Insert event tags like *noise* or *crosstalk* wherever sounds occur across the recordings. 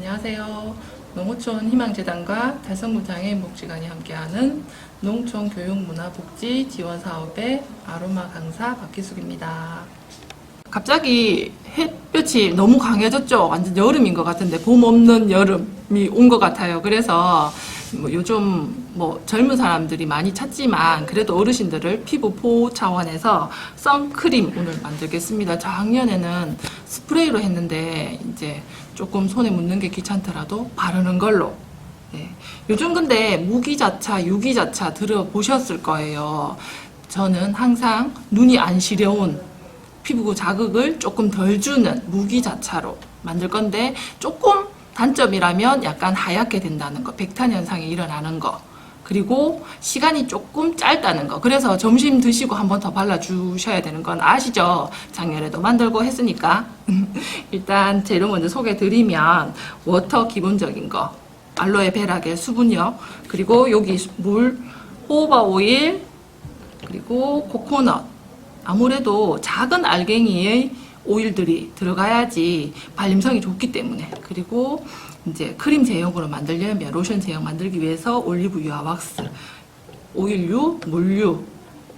안녕하세요. 농어촌 희망재단과 달성무장의 목지관이 함께하는 농촌 교육문화복지 지원 사업의 아로마 강사 박기숙입니다. 갑자기 햇볕이 너무 강해졌죠. 완전 여름인 것 같은데 봄 없는 여름이 온 것 같아요. 그래서 뭐 요즘 뭐 젊은 사람들이 많이 찾지만 그래도 어르신들을 피부 보호 차원에서 선크림 오늘 만들겠습니다. 작년에는 스프레이로 했는데 이제 조금 손에 묻는 게 귀찮더라도 바르는 걸로. 네. 요즘 근데 무기자차, 유기자차 들어보셨을 거예요. 저는 항상 눈이 안 시려운 피부 자극을 조금 덜 주는 무기자차로 만들 건데 조금 단점이라면 약간 하얗게 된다는 거, 백탄 현상이 일어나는 거. 그리고 시간이 조금 짧다는 거. 그래서 점심 드시고 한 번 더 발라주셔야 되는 건 아시죠? 작년에도 만들고 했으니까. *laughs* 일단 재료 먼저 소개 드리면 워터 기본적인 거. 알로에 베라겔 수분요. 그리고 여기 물, 호호바 오일, 그리고 코코넛. 아무래도 작은 알갱이의 오일들이 들어가야지 발림성이 좋기 때문에 그리고 이제 크림 제형으로 만들려면 로션 제형 만들기 위해서 올리브유와 왁스, 오일류, 물류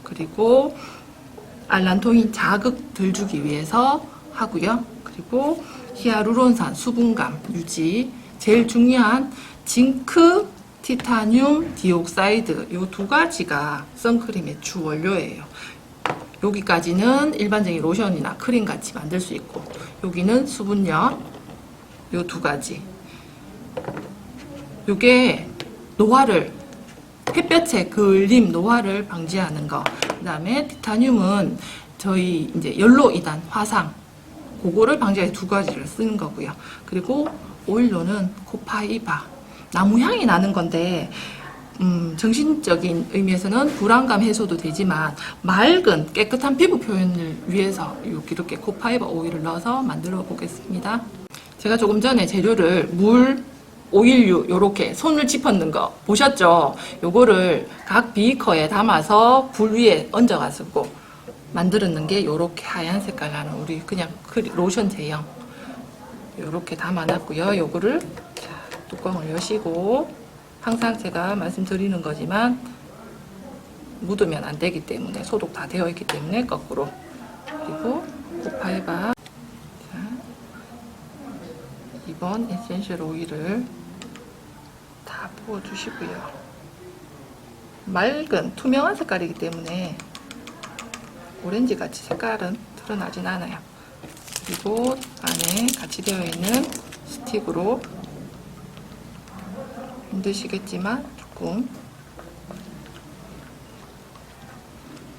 그리고 알란토인 자극 덜 주기 위해서 하고요. 그리고 히아루론산 수분감 유지 제일 중요한 징크, 티타늄, 디옥사이드 요 두 가지가 선크림의 주 원료예요. 여기까지는 일반적인 로션이나 크림 같이 만들 수 있고 여기는 수분력 요두 가지. 요게 노화를 햇볕에 그을림 노화를 방지하는 거. 그 다음에 티타늄은 저희 이제 연로 이단 화상 그거를 방지하기 두 가지를 쓰는 거고요. 그리고 오일로는 코파이바. 나무 향이 나는 건데 음, 정신적인 의미에서는 불안감 해소도 되지만 맑은 깨끗한 피부 표현을 위해서 이렇게, 이렇게 코파이버 오일을 넣어서 만들어 보겠습니다. 제가 조금 전에 재료를 물, 오일류 요렇게 손을 짚었는 거 보셨죠? 요거를 각 비커에 담아서 불 위에 얹어가지고 만들었는 게 요렇게 하얀 색깔 나는 우리 그냥 크리- 로션 제형 요렇게 담아놨고요. 요거를 자, 뚜껑을 여시고 항상 제가 말씀드리는 거지만 묻으면 안 되기 때문에 소독 다 되어 있기 때문에 거꾸로. 그리고 자, 2번 에센셜 오일을 다 부어주시고요. 맑은 투명한 색깔이기 때문에 오렌지 같이 색깔은 드러나진 않아요. 그리고 안에 같이 되어 있는 스틱으로 힘드시겠지만 조금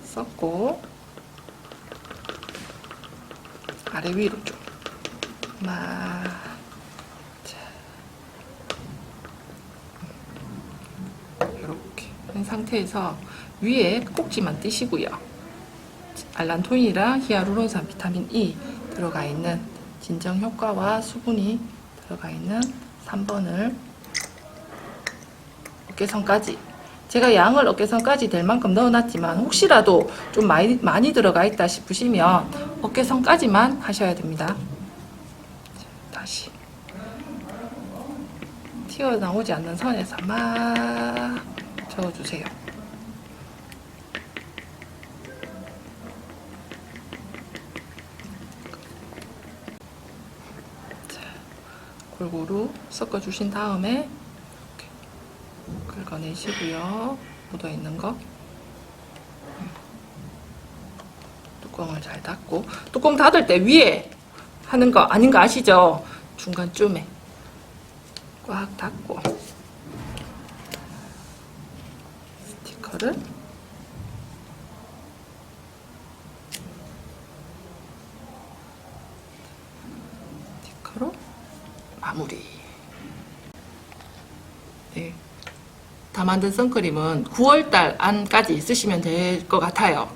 섞고 아래 위로 좀 막. 자. 이렇게 한 상태에서 위에 꼭지만 띄시고요. 알란토인이랑 히아루론산 비타민 E 들어가 있는 진정 효과와 수분이 들어가 있는 3번을 어깨선까지 제가 양을 어깨선까지 될 만큼 넣어놨지만 혹시라도 좀 많이, 많이 들어가 있다 싶으시면 어깨선까지만 하셔야 됩니다. 자, 다시 튀어나오지 않는 선에서 막 저어주세요. 자, 골고루 섞어주신 다음에 긁어내시고요. 묻어있는 거. 뚜껑을 잘 닫고 뚜껑 닫을 때 위에 하는 거 아닌 거 아시죠? 중간쯤에 꽉 닫고 스티커를 스티커로 마무리. 네. 다 만든 선크림은 9월달 안까지 쓰시면 될 것 같아요.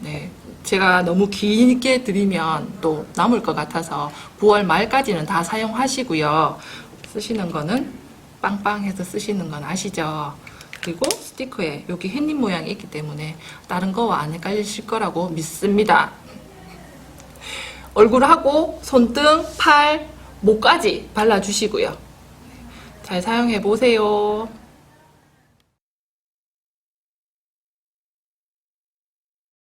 네. 제가 너무 길게 드리면 또 남을 것 같아서 9월 말까지는 다 사용하시고요. 쓰시는 거는 빵빵해서 쓰시는 건 아시죠? 그리고 스티커에 여기 햇님 모양이 있기 때문에 다른 거와 안 헷갈리실 거라고 믿습니다. 얼굴하고 손등, 팔, 목까지 발라주시고요. 잘 사용해 보세요.